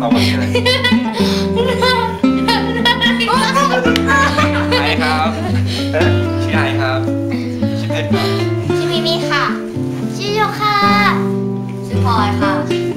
ต่อไปเลยไอะชื่อไครับชื่อเพรครับ ชื่อมิมิค่ะ ชื่อโยค่ะ ชื่อพลอยค่ะ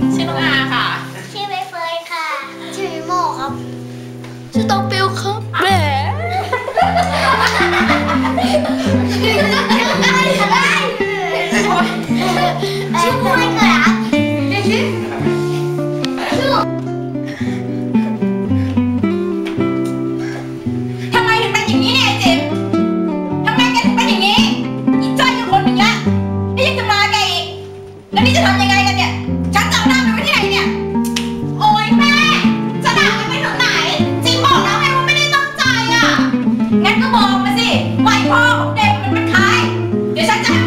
别瞎讲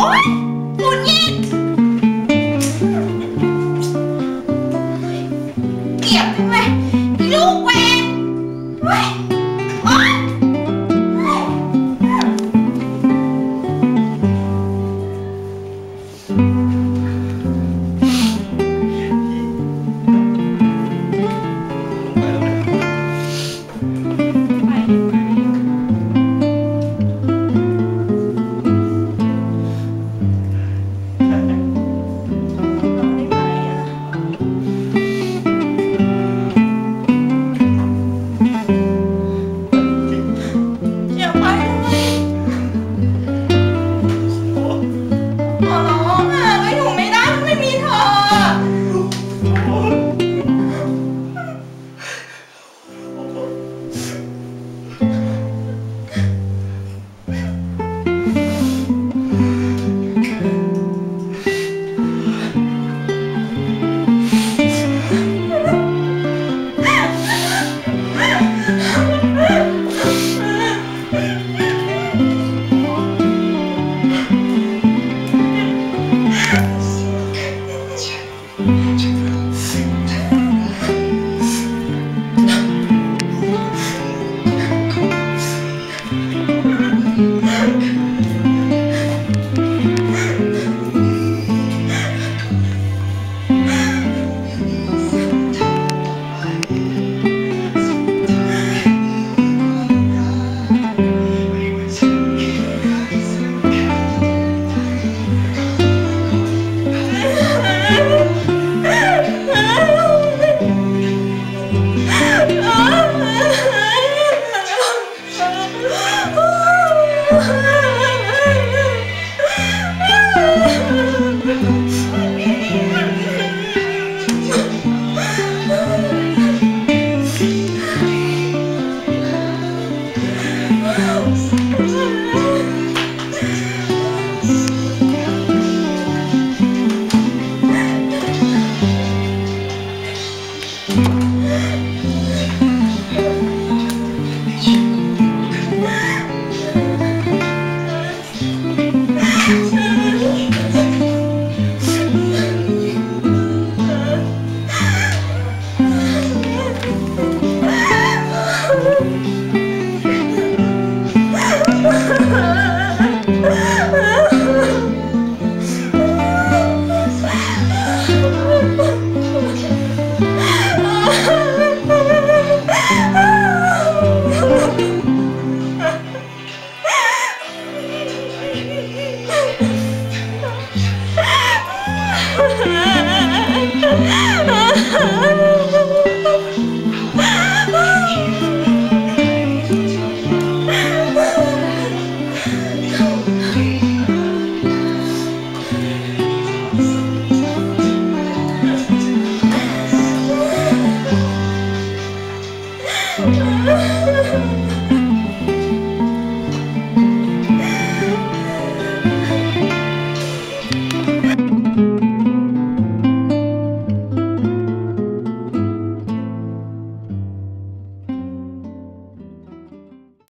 โอ๊ย